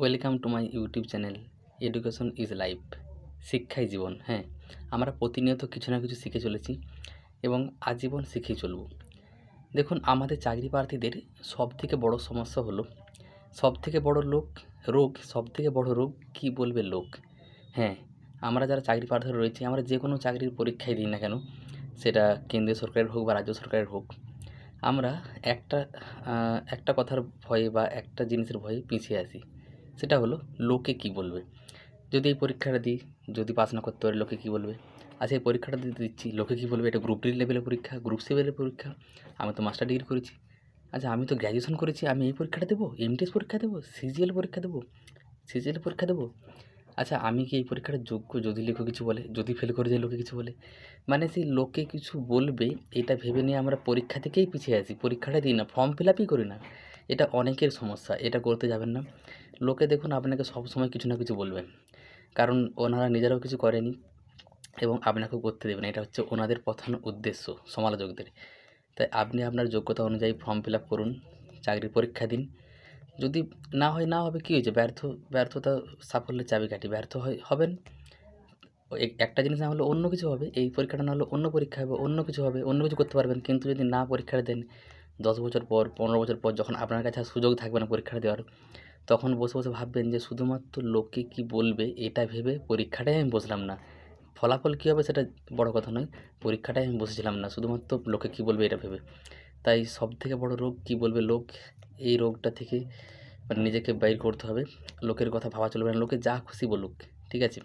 Welcome to my YouTube channel, education is life, শিক্ষাই জীবন হ্যাঁ। আমরা প্রতিনিয়ত কিছু না কিছু শিখে চলেছি এবং আজীবন শিখেই চলব। দেখুন, আমাদের চাকরি প্রার্থীদের সব থেকে বড় সমস্যা হলো সব থেকে বড় লোক রোগ সব থেকে বড় রোগ কী বলবে লোক? হ্যাঁ আমরা যারা চাকরি প্রার্থী রয়েছি, আমরা যে কোনো চাকরির পরীক্ষায় দিই না কেন, সেটা কেন্দ্রীয় সরকারের হোক বা রাজ্য সরকারের হোক, আমরা একটা একটা কথার ভয়ে বা একটা জিনিসের ভয়ে পিছিয়ে আসি সেটা হলো লোকে কি বলবে? যদি এই পরীক্ষাটা দিই, যদি পাস না করতে পারি, লোকে কি বলবে? আচ্ছা এই পরীক্ষাটা দিতে দিচ্ছি, লোকে কী বলবে? এটা গ্রুপ ডি লেভেলের পরীক্ষা গ্রুপ সি লেভেলের পরীক্ষা। আমি তো মাস্টার ডিগ্রি করেছি। আচ্ছা আমি তো গ্র্যাজুয়েশন করেছি, আমি এই পরীক্ষাটা দেবো? এমটিএস পরীক্ষা দেবো? সিজিএল পরীক্ষা দেবো? সিজিএল পরীক্ষা দেবো? আচ্ছা আমি কি এই পরীক্ষাটা যোগ্য যদি লেখো কিছু বলে, যদি ফেল করে যায় লোকে কিছু বলে? মানে সেই লোকে কিছু বলবে, এটা ভেবে নিয়ে আমরা পরীক্ষা থেকেই পিছিয়ে আসি পরীক্ষাটা দিই না ফর্ম ফিল আপই করি না। এটা অনেকের সমস্যা, এটা করতে যাবেন না। লোকে দেখুন আপনাকে সব সময় কিছু না কিছু বলবে। কারণ ওনারা নিজেরাও কিছু করেনি এবং আপনাকেও করতে দেবেন এটা হচ্ছে ওনাদের প্রধান উদ্দেশ্য, সমালোচকদের। তাই আপনি আপনার যোগ্যতা অনুযায়ী ফর্ম ফিল আপ করুন, চাকরির পরীক্ষা দিন। যদি না হয় না হবে, কী হয়েছে? ব্যর্থ, ব্যর্থতা সাফল্যের চাবিকাঠি ব্যর্থ হবেন? একটা জিনিস না হলে অন্য কিছু হবে, এই পরীক্ষাটা না হলে অন্য পরীক্ষা হবে, অন্য কিছু হবে, অন্য কিছু করতে পারবেন, কিন্তু যদি না পরীক্ষাটা দেন, দশ বছর পর, পনেরো বছর পর যখন আপনার কাছে সুযোগ থাকবে না পরীক্ষাটা দেওয়ার, তখন বসে বসে ভাববেন যে শুধুমাত্র লোকে কি বলবে, এটা ভেবে পরীক্ষাটাই আমি বসলাম না। ফলাফল কী হবে সেটা বড় কথা নয়, পরীক্ষাটাই আমি বসেছিলাম না, শুধুমাত্র লোকে কী বলবে এটা ভেবে। তাই সব থেকে বড় রোগ কী বলবে লোক? এই রোগটা থেকে মানে নিজেকে বাইর করতে হবে। লোকের কথা ভাবা চলবে না। লোকে যা খুশি বলুক, ঠিক আছে?